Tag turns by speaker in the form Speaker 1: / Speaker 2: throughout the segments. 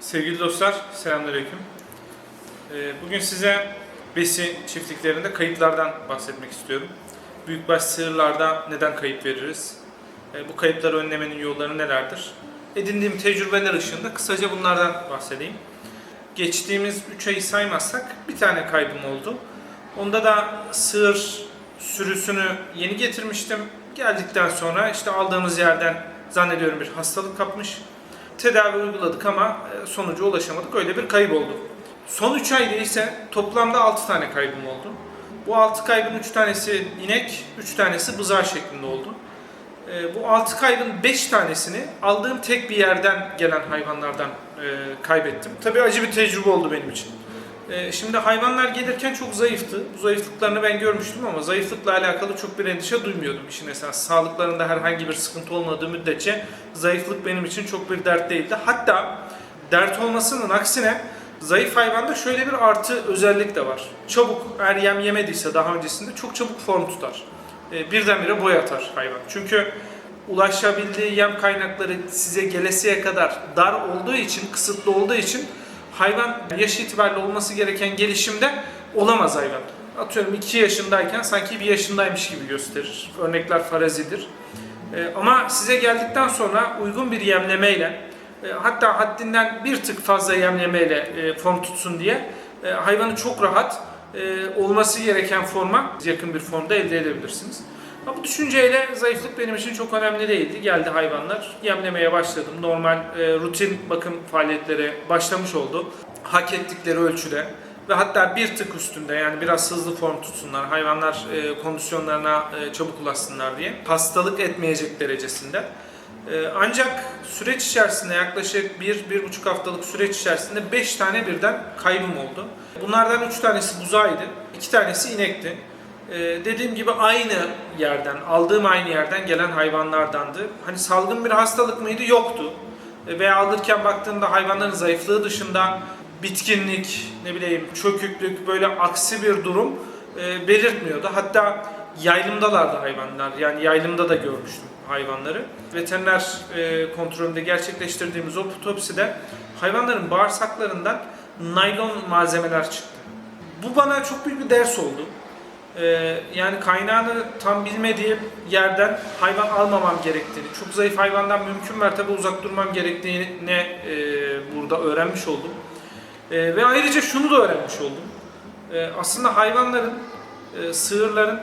Speaker 1: Sevgili dostlar, selamünaleyküm. Ee, Bugün size besi çiftliklerinde kayıplardan bahsetmek istiyorum. Büyükbaş sığırlarda neden kayıp veririz? Ee, Bu kayıpları önlemenin yolları nelerdir? Edindiğim tecrübeler ışığında kısaca bunlardan bahsedeyim. Geçtiğimiz 3 ayı saymazsak bir tane kaybım oldu. Onda da sığır sürüsünü yeni getirmiştim. Geldikten sonra işte aldığımız yerden zannediyorum bir hastalık kapmış. Tedavi uyguladık ama e, sonuca ulaşamadık. Öyle bir kayıp oldu. Son 3 ayda ise toplamda 6 tane kaybım oldu. Bu 6 kaybın 3 tanesi inek, 3 tanesi bızar şeklinde oldu. E, Bu 6 kaybın 5 tanesini aldığım tek bir yerden gelen hayvanlardan e, kaybettim. Tabii acı bir tecrübe oldu benim için. E, Şimdi hayvanlar gelirken çok zayıftı. Bu zayıflıklarını ben görmüştüm ama zayıflıkla alakalı çok bir endişe duymuyordum işin esas. Sağlıklarında herhangi bir sıkıntı olmadığı müddetçe zayıflık benim için çok bir dert değildi. Hatta dert olmasının aksine zayıf hayvanda şöyle bir artı özellik de var. Çabuk eğer yem yemediyse daha öncesinde çok çabuk form tutar. E, Birdenbire boy atar hayvan. Çünkü ulaşabildiği yem kaynakları size gelesiye kadar dar olduğu için, kısıtlı olduğu için hayvan yaş itibariyle olması gereken gelişimde olamaz hayvan. Atıyorum 2 yaşındayken sanki bir yaşındaymış gibi gösterir. Örnekler farazidir. Ee, ama size geldikten sonra uygun bir yemlemeyle e, hatta haddinden bir tık fazla yemlemeyle e, form tutsun diye e, hayvanı çok rahat e, olması gereken forma yakın bir formda elde edebilirsiniz. Ama bu düşünceyle zayıflık benim için çok önemli değildi. Geldi hayvanlar, yemlemeye başladım. Normal e, rutin bakım faaliyetleri başlamış oldu. Hak ettikleri ölçüde ve hatta bir tık üstünde yani biraz hızlı form tutsunlar, hayvanlar e, kondisyonlarına e, çabuk ulaşsınlar diye. Hastalık etmeyecek derecesinde. E, ancak süreç içerisinde yaklaşık 1-1,5 haftalık süreç içerisinde 5 tane birden kaybım oldu. Bunlardan 3 tanesi buzağıydı, 2 tanesi inekti. Ee, dediğim gibi aynı yerden, aldığım aynı yerden gelen hayvanlardandı. Hani salgın bir hastalık mıydı? Yoktu. Ee, veya alırken baktığımda hayvanların zayıflığı dışında bitkinlik, ne bileyim çöküklük, böyle aksi bir durum e, belirtmiyordu. Hatta yaylımdalardı hayvanlar. Yani yaylımda da görmüştüm hayvanları. Veteriner e, kontrolünde gerçekleştirdiğimiz otopside hayvanların bağırsaklarından naylon malzemeler çıktı. Bu bana çok büyük bir ders oldu. Ee, yani kaynağını tam bilmediğim yerden hayvan almamam gerektiğini, çok zayıf hayvandan mümkün mertebe uzak durmam gerektiğini e, burada öğrenmiş oldum. E, ve ayrıca şunu da öğrenmiş oldum. E, aslında hayvanların, e, sığırların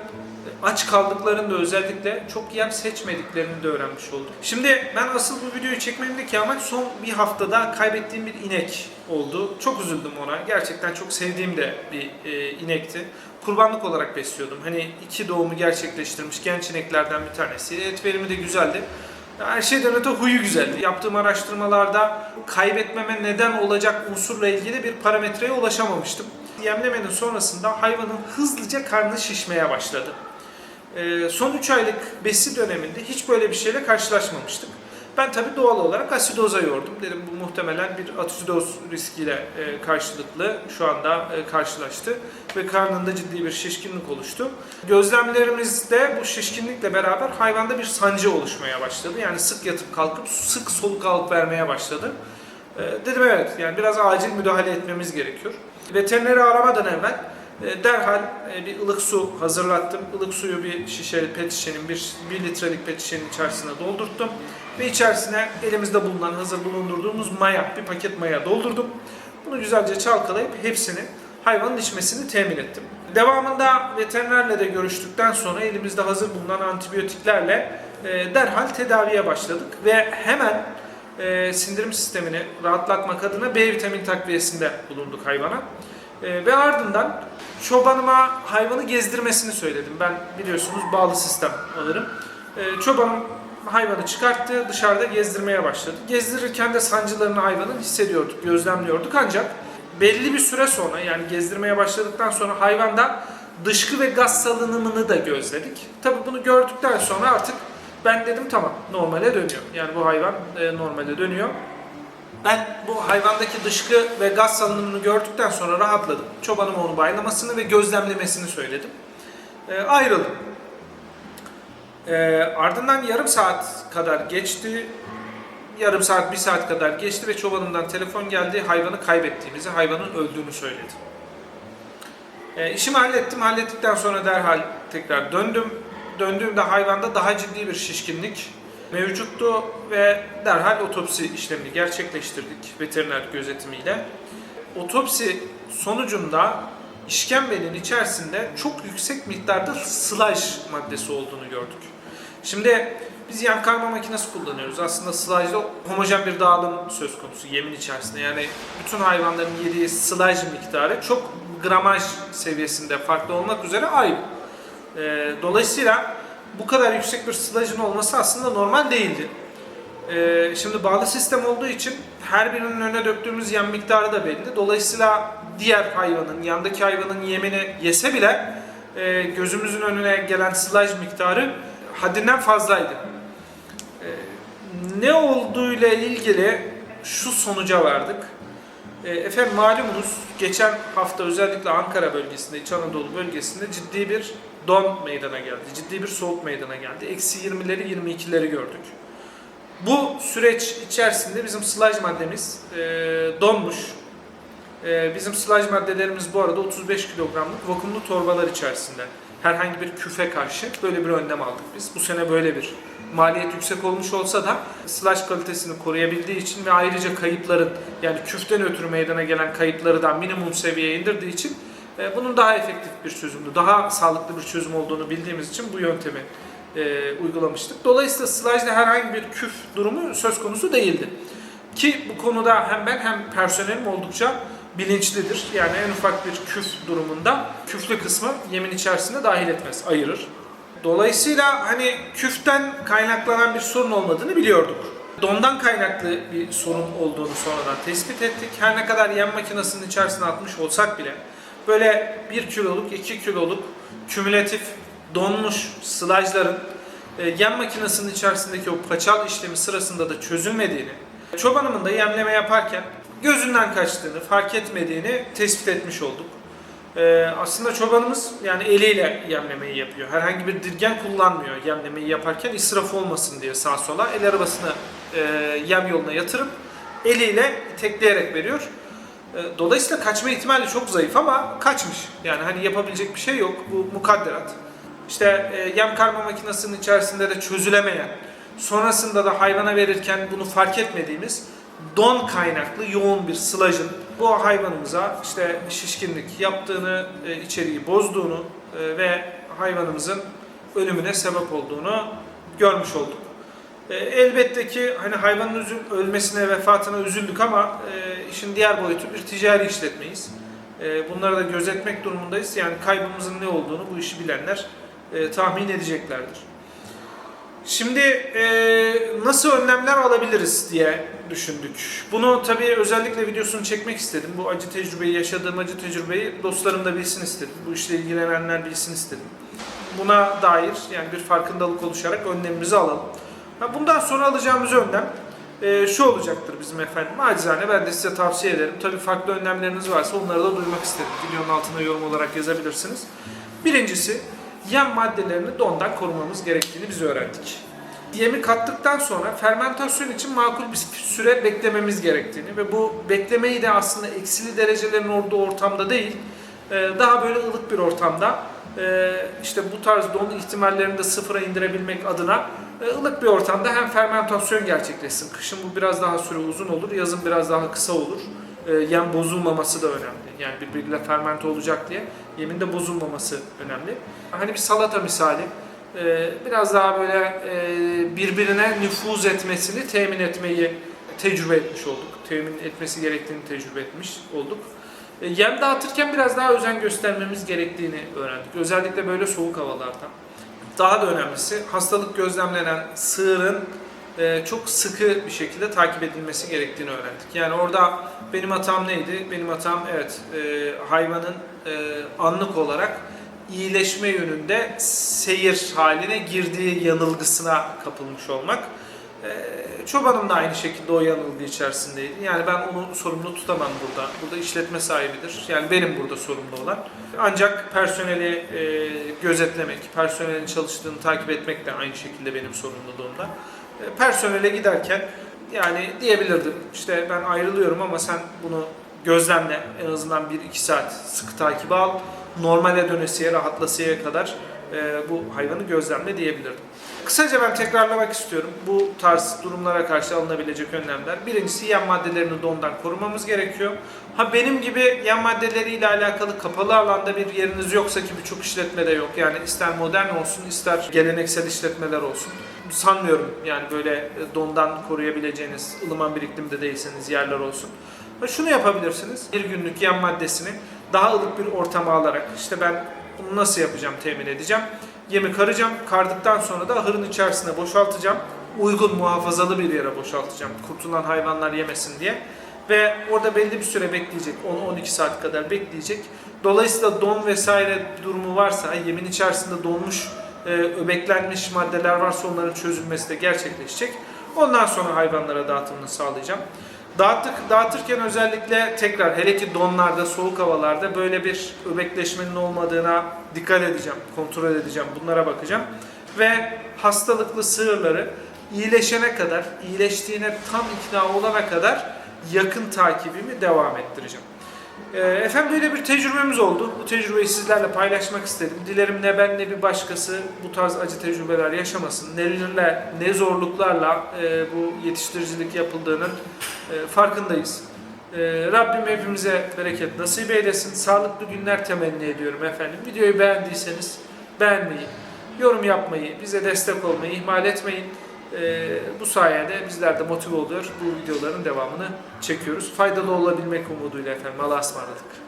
Speaker 1: aç kaldıklarında özellikle çok yem seçmediklerini de öğrenmiş oldum. Şimdi ben asıl bu videoyu çekmemdeki amaç son bir haftada kaybettiğim bir inek oldu. Çok üzüldüm ona. Gerçekten çok sevdiğim de bir e, inekti. Kurbanlık olarak besliyordum. Hani iki doğumu gerçekleştirmiş genç ineklerden bir tanesi. Et verimi de güzeldi. Her şeyden öte huyu güzeldi. Yaptığım araştırmalarda kaybetmeme neden olacak unsurla ilgili bir parametreye ulaşamamıştım. Yemlemenin sonrasında hayvanın hızlıca karnı şişmeye başladı. Ee, son 3 aylık besi döneminde hiç böyle bir şeyle karşılaşmamıştık. Ben tabi doğal olarak asidoza yordum. Dedim bu muhtemelen bir asidoz riskiyle e, karşılıklı şu anda e, karşılaştı. Ve karnında ciddi bir şişkinlik oluştu. Gözlemlerimizde bu şişkinlikle beraber hayvanda bir sancı oluşmaya başladı. Yani sık yatıp kalkıp sık soluk alıp vermeye başladı. E, dedim evet yani biraz acil müdahale etmemiz gerekiyor. Veterineri aramadan evvel derhal e, bir ılık su hazırlattım. Ilık suyu bir şişe pet şişenin, bir, bir litrelik pet şişenin içerisine doldurttum. Ve içerisine elimizde bulunan, hazır bulundurduğumuz maya, bir paket maya doldurdum. Bunu güzelce çalkalayıp hepsini hayvanın içmesini temin ettim. Devamında veterinerle de görüştükten sonra elimizde hazır bulunan antibiyotiklerle e, derhal tedaviye başladık. Ve hemen e, sindirim sistemini rahatlatmak adına B vitamin takviyesinde bulunduk hayvana. E, ve ardından çobanıma hayvanı gezdirmesini söyledim. Ben biliyorsunuz bağlı sistem alırım. E, çobanım hayvanı çıkarttı, dışarıda gezdirmeye başladı. Gezdirirken de sancılarını hayvanın hissediyorduk, gözlemliyorduk ancak belli bir süre sonra yani gezdirmeye başladıktan sonra hayvanda dışkı ve gaz salınımını da gözledik. Tabi bunu gördükten sonra artık ben dedim tamam normale dönüyor. Yani bu hayvan e, normale dönüyor. Ben bu hayvandaki dışkı ve gaz salınımını gördükten sonra rahatladım. Çobanıma onu baylamasını ve gözlemlemesini söyledim. E, ayrıldım. E, ardından yarım saat kadar geçti. yarım saat, bir saat kadar geçti ve çobanımdan telefon geldi. Hayvanı kaybettiğimizi, hayvanın öldüğünü söyledi. E, işimi hallettim. Hallettikten sonra derhal tekrar döndüm. Döndüğümde hayvanda daha ciddi bir şişkinlik mevcuttu ve derhal otopsi işlemini gerçekleştirdik veteriner gözetimiyle. Otopsi sonucunda işkembenin içerisinde çok yüksek miktarda sludge maddesi olduğunu gördük. Şimdi biz yan karma makinesi kullanıyoruz. Aslında sludge'da homojen bir dağılım söz konusu yemin içerisinde. Yani bütün hayvanların yediği sludge miktarı çok gramaj seviyesinde farklı olmak üzere aynı. Ee, dolayısıyla bu kadar yüksek bir sludge'ın olması aslında normal değildi. Ee, şimdi bağlı sistem olduğu için her birinin önüne döktüğümüz yem miktarı da belli. Dolayısıyla diğer hayvanın, yandaki hayvanın yemini yese bile e, gözümüzün önüne gelen sludge miktarı haddinden fazlaydı. Ee, ne olduğuyla ilgili şu sonuca vardık. E, Efendim malumunuz geçen hafta özellikle Ankara bölgesinde, İç Anadolu bölgesinde ciddi bir don meydana geldi. Ciddi bir soğuk meydana geldi. Eksi 20'leri 22'leri gördük. Bu süreç içerisinde bizim sludge maddemiz e, donmuş. E, bizim sludge maddelerimiz bu arada 35 kilogramlık vakumlu torbalar içerisinde. Herhangi bir küfe karşı böyle bir önlem aldık biz. Bu sene böyle bir maliyet yüksek olmuş olsa da sludge kalitesini koruyabildiği için ve ayrıca kayıpların yani küften ötürü meydana gelen kayıpları da minimum seviyeye indirdiği için e, bunun daha efektif bir çözümdü, daha sağlıklı bir çözüm olduğunu bildiğimiz için bu yöntemi e, uygulamıştık. Dolayısıyla sludge'de herhangi bir küf durumu söz konusu değildi. Ki bu konuda hem ben hem personelim oldukça bilinçlidir. Yani en ufak bir küf durumunda küflü kısmı yemin içerisinde dahil etmez, ayırır. Dolayısıyla hani küften kaynaklanan bir sorun olmadığını biliyorduk. Dondan kaynaklı bir sorun olduğunu sonradan tespit ettik. Her ne kadar yem makinesinin içerisine atmış olsak bile böyle 1 kiloluk, 2 kiloluk kümülatif donmuş slajların e, yem makinesinin içerisindeki o paçal işlemi sırasında da çözülmediğini, çobanımın da yemleme yaparken gözünden kaçtığını, fark etmediğini tespit etmiş olduk. Ee, aslında çobanımız yani eliyle yemlemeyi yapıyor. Herhangi bir dirgen kullanmıyor yemlemeyi yaparken israf olmasın diye sağa sola el arabasını e, yem yoluna yatırıp eliyle tekleyerek veriyor. E, dolayısıyla kaçma ihtimali çok zayıf ama kaçmış. Yani hani yapabilecek bir şey yok. Bu mukadderat. İşte e, yem karma makinesinin içerisinde de çözülemeyen, sonrasında da hayvana verirken bunu fark etmediğimiz don kaynaklı yoğun bir slajın bu hayvanımıza işte şişkinlik yaptığını, e, içeriği bozduğunu e, ve hayvanımızın ölümüne sebep olduğunu görmüş olduk. E, elbette ki hani hayvanın ölmesine, vefatına üzüldük ama e, işin diğer boyutu bir ticari işletmeyiz. E, bunları da gözetmek durumundayız. Yani kaybımızın ne olduğunu bu işi bilenler tahmin edeceklerdir. Şimdi nasıl önlemler alabiliriz diye düşündük. Bunu tabii özellikle videosunu çekmek istedim. Bu acı tecrübeyi, yaşadığım acı tecrübeyi dostlarım da bilsin istedim. Bu işle ilgilenenler bilsin istedim. Buna dair yani bir farkındalık oluşarak önlemimizi alalım. Bundan sonra alacağımız önlem e, şu olacaktır bizim efendim. Acizane ben de size tavsiye ederim. Tabii farklı önlemleriniz varsa onları da duymak isterim. Videonun altına yorum olarak yazabilirsiniz. Birincisi yem maddelerini dondan korumamız gerektiğini biz öğrendik. Yemi kattıktan sonra fermentasyon için makul bir süre beklememiz gerektiğini ve bu beklemeyi de aslında eksili derecelerin olduğu ortamda değil, e, daha böyle ılık bir ortamda e, işte bu tarz don ihtimallerini de sıfıra indirebilmek adına e, ılık bir ortamda hem fermentasyon gerçekleşsin. Kışın bu biraz daha süre uzun olur, yazın biraz daha kısa olur. Yem bozulmaması da önemli. Yani birbiriyle fermente olacak diye yemin de bozulmaması önemli. Hani bir salata misali biraz daha böyle birbirine nüfuz etmesini temin etmeyi tecrübe etmiş olduk. Temin etmesi gerektiğini tecrübe etmiş olduk. Yem dağıtırken biraz daha özen göstermemiz gerektiğini öğrendik. Özellikle böyle soğuk havalarda. Daha da önemlisi hastalık gözlemlenen sığırın çok sıkı bir şekilde takip edilmesi gerektiğini öğrendik. Yani orada benim hatam neydi? Benim hatam evet hayvanın anlık olarak iyileşme yönünde seyir haline girdiği yanılgısına kapılmış olmak. Ee, çobanım da aynı şekilde o yanılgı içerisindeydi. Yani ben onu sorumlu tutamam burada. Burada işletme sahibidir. Yani benim burada sorumlu olan. Ancak personeli e, gözetlemek, personelin çalıştığını takip etmek de aynı şekilde benim sorumluluğumda. E, personele giderken Yani diyebilirdim işte ben ayrılıyorum ama sen bunu gözlemle en azından 1-2 saat sıkı takip al. Normale dönesiye, rahatlasıya kadar e, bu hayvanı gözlemle diyebilirdim. Kısaca ben tekrarlamak istiyorum. Bu tarz durumlara karşı alınabilecek önlemler. Birincisi yan maddelerini dondan korumamız gerekiyor. Ha benim gibi yan maddeleriyle alakalı kapalı alanda bir yeriniz yoksa ki birçok işletmede yok. Yani ister modern olsun ister geleneksel işletmeler olsun. Sanmıyorum yani böyle e, dondan koruyabileceğiniz ılıman bir iklimde değilseniz yerler olsun. Ha şunu yapabilirsiniz. Bir günlük yan maddesini daha ılık bir ortama alarak işte ben bunu nasıl yapacağım temin edeceğim. Yemi karacağım. Kardıktan sonra da ahırın içerisine boşaltacağım. Uygun muhafazalı bir yere boşaltacağım. Kurtulan hayvanlar yemesin diye. Ve orada belli bir süre bekleyecek. 10-12 saat kadar bekleyecek. Dolayısıyla don vesaire durumu varsa, yemin içerisinde donmuş, e, öbeklenmiş maddeler varsa onların çözülmesi de gerçekleşecek. Ondan sonra hayvanlara dağıtımını sağlayacağım. Dağıttık, dağıtırken özellikle tekrar hele ki donlarda, soğuk havalarda böyle bir öbekleşmenin olmadığına dikkat edeceğim, kontrol edeceğim, bunlara bakacağım. Ve hastalıklı sığırları iyileşene kadar, iyileştiğine tam ikna olana kadar yakın takibimi devam ettireceğim. Ee, Efendim böyle bir tecrübemiz oldu. Bu tecrübeyi sizlerle paylaşmak istedim. Dilerim ne ben ne bir başkası bu tarz acı tecrübeler yaşamasın. Nelerle, ne zorluklarla e, bu yetiştiricilik yapıldığının e, farkındayız. E, Rabbim hepimize bereket nasip eylesin. Sağlıklı günler temenni ediyorum efendim. Videoyu beğendiyseniz beğenmeyi, yorum yapmayı, bize destek olmayı ihmal etmeyin. E, bu sayede bizler de motive oluyor. Bu videoların devamını çekiyoruz. Faydalı olabilmek umuduyla efendim. Allah'a ısmarladık.